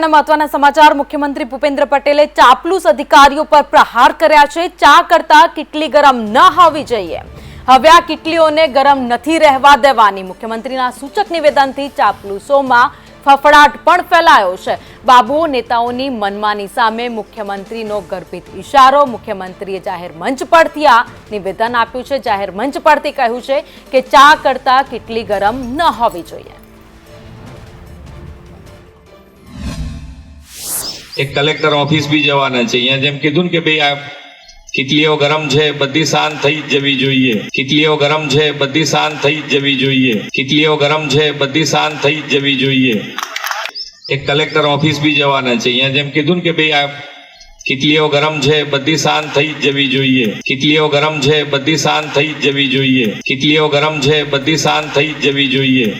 આગળના મહત્વના સમાચાર, મુખ્યમંત્રી ભૂપેન્દ્ર પટેલે ચાપલુસ અધિકારીઓ પર પ્રહાર કર્યા છે. ચા કરતા કેટલી ગરમ ન હોવી જોઈએ. હવે આ કેટલીઓને ગરમ નથી રહેવા દેવાની. મુખ્યમંત્રીના સૂચક નિવેદનથી ચાપલુસોમાં ફફડાટ પણ ફેલાયો છે. બાબુઓ નેતાઓની મનમાની સામે મુખ્યમંત્રીનો ગર્ભિત ઇશારો મુખ્યમંત્રીએ જાહેર મંચ પરથી આ નિવેદન આપ્યું છે. જાહેર મંચ પરથી કહ્યું છે કે ચા કરતા કેટલી ગરમ ન હોવી જોઈએ. એક કલેક્ટર ઓફિસ બી જવાના છે. અહીંયા જેમ કીધું ને કે ભાઈ આ કીટલીઓ ગરમ છે, બધી શાંત થઈ જ જવી જોઈએ. કીટલીઓ ગરમ છે, બધી શાંત થઈ જ જવી જોઈએ. કીટલીઓ ગરમ છે, બધી શાંત થઈ જ જવી જોઈએ. એક કલેક્ટર ઓફિસ બી જવાના છે. અહીંયા જેમ કીધું ને કે ભાઈ આ કીટલીઓ ગરમ છે, બધી શાંત થઈ જ જવી જોઈએ. કીટલીઓ ગરમ છે, બધી શાંત થઈ જ જવી જોઈએ. કીટલીઓ ગરમ છે, બધી શાંત થઈ જ જવી જોઈએ.